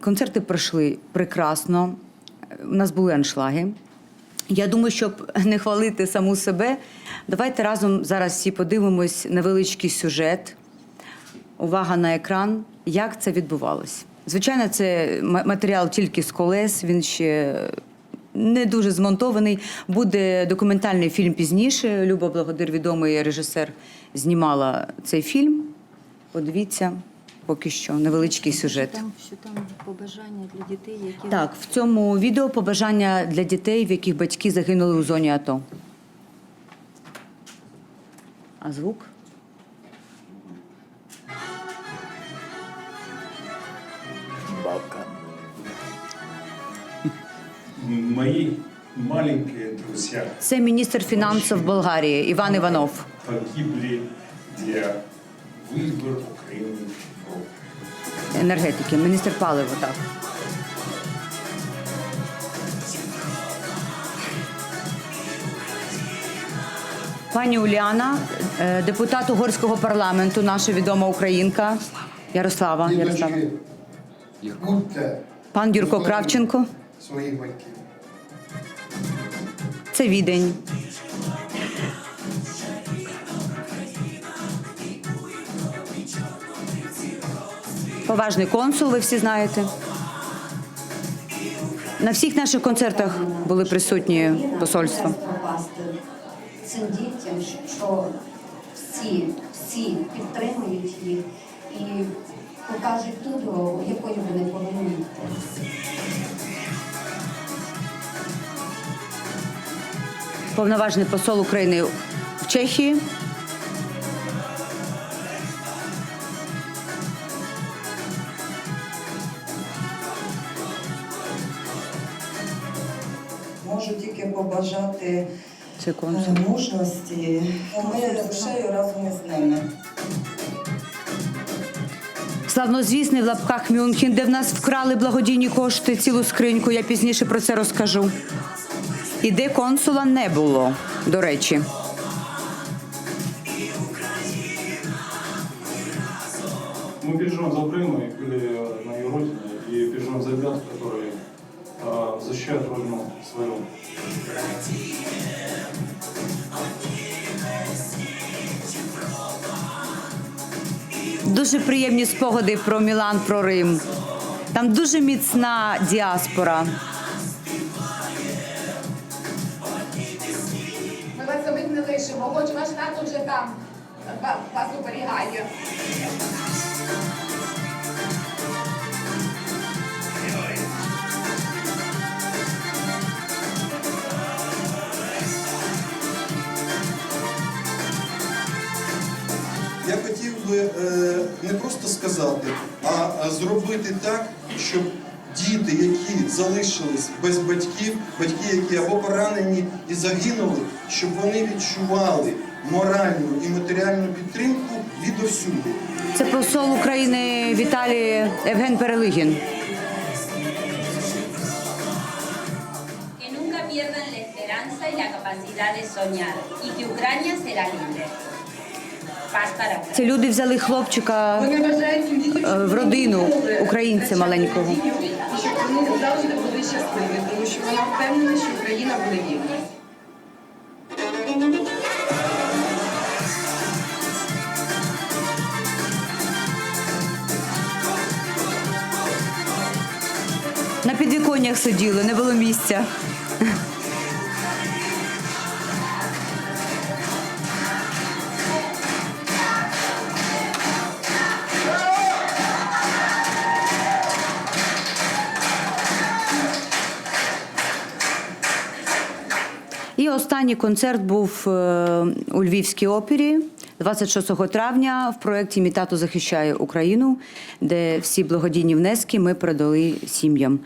Концерти пройшли прекрасно. У нас були аншлаги. Я думаю, щоб не хвалити саму себе, давайте разом зараз всі подивимось невеличкий сюжет. Увага на екран. Як це відбувалось? Звичайно, це матеріал тільки з колес. Він ще не дуже змонтований. Буде документальний фільм пізніше. Люба Благодир, відомий режисер, знімала цей фільм. Подивіться, поки що невеличкий сюжет. Там, що там побажання для дітей, які Так, в цьому відео побажання для дітей, в яких батьки загинули у зоні АТО. А звук? Бабка. Мои маленькие друзья Це міністр фінансів Болгарії Іван Іванов. погибли для выбора Украины в Европу. Енергетики, міністр палива, так. Пані Уляна, е, депутат угорського парламенту, наша відома українка. Ярослава. Ярослава. Пан Юрко Кравченко. Це відень. Поважний консул, ви всі знаєте. На всіх наших концертах були присутні посольства. цим дітям, що всі, всі підтримують їх і покажуть ту дорогу, якою вони повинні йти. Повноважний посол України в Чехії. Можу тільки побажати Це консул. е, мужності. Ми душею разом із ними. Славнозвісний в лапках Мюнхен, де в нас вкрали благодійні кошти, цілу скриньку. Я пізніше про це розкажу. І де консула не було, до речі. Мы переживаем за Украину и были на ее родине, и переживаем за ребят, которые э, защищают родину свою. Дуже приємні спогади про Мілан, про Рим. Там дуже міцна діаспора. Ми вас самих не лишимо, хоч ваш тато вже там вас оберігає. Би е, не просто сказати, а зробити так, щоб діти, які залишились без батьків, батьки, які або поранені і загинули, щоб вони відчували моральну і матеріальну підтримку відовсюди. Це посол України в Італії Євген Перелигін. que nunca pierdan la esperanza y la capacidad de soñar y que Ucrania será libre. Ці люди взяли хлопчика е, в родину українця маленького. щоб вони завжди були щасливі, тому що вона впевнена, що Україна буде вільна. На підвіконнях сиділи, не було місця. Останній концерт був е, у Львівській опері 26 травня в проєкті Мій тато захищає Україну, де всі благодійні внески ми передали сім'ям.